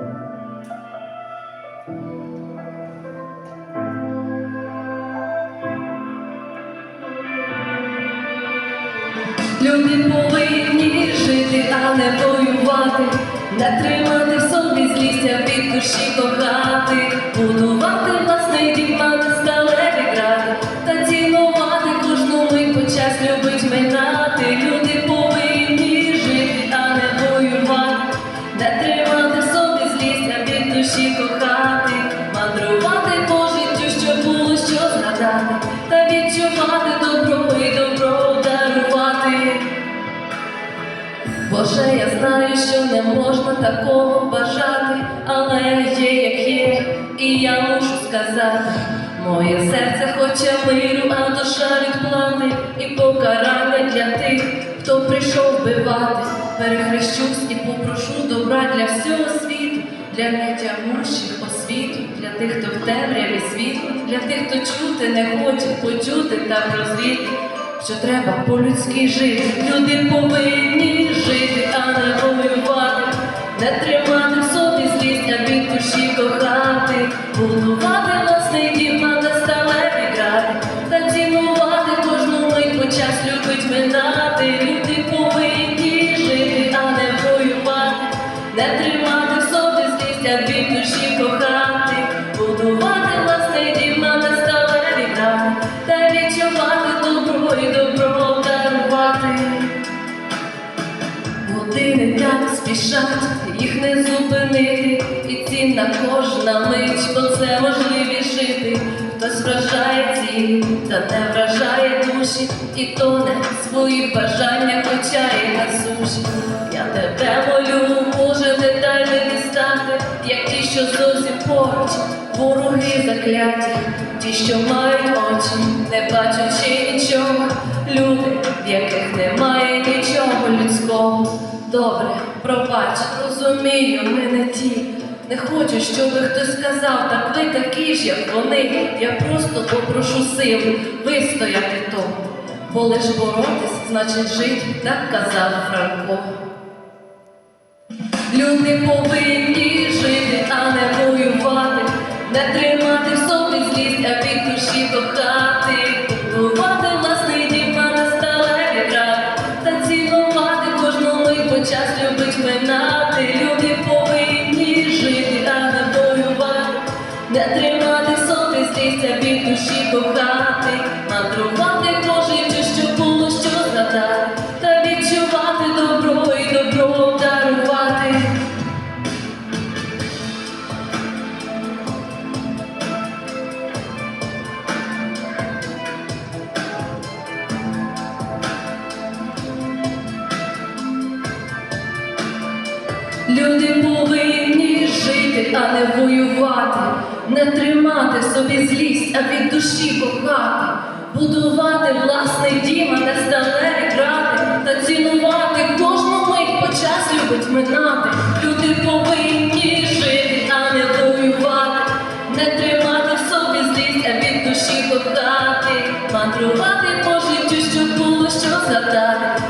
Люди повинні жити, а не воювати, не тримати в собі злістя від душі кохати, будувати знаю, що не можна такого бажати, але є як є, і я мушу сказати, моє серце хоче миру, а душа відплати і покарання для тих, хто прийшов вбивати. Перехрещусь і попрошу добра для всього світу, для нетямущих освіту, для тих, хто в темряві світу, для тих, хто чути не хоче, почути та прозріти що треба по-людськи жити. Люди повинні жити, Години так спішать, їх не зупинити, і цінна кожна мить, бо це можливість жити. Хтось вражає цілі, та не вражає душі, і тоне бажаннях, хоча і на суші. Я тебе молю, може деталі дістати, як ті, що зовсім поруч, вороги закляті, ті, що мають очі, не бачачи нічого, люди, в яких немає пробач, розумію, ми не ті. Не хочу, щоб хтось сказав, так ви такі ж, як вони. Я просто попрошу сили вистояти тому. Бо лиш боротись, значить жити, так казав Франко. Люди повинні жити, а не воювати, не тримати не тримати в собі злість, від душі кохати, мандрувати по життю, щоб було що згадати, та відчувати добро і добро дарувати. Люди повинні жити, а не воювати, не тримати в собі злість, а від душі кохати, будувати власний дім, а не сталеві грати, та цінувати кожну мить, бо час любить минати. Люди повинні жити, а не воювати, не тримати в собі злість, а від душі кохати, мандрувати по життю, щоб було що згадати,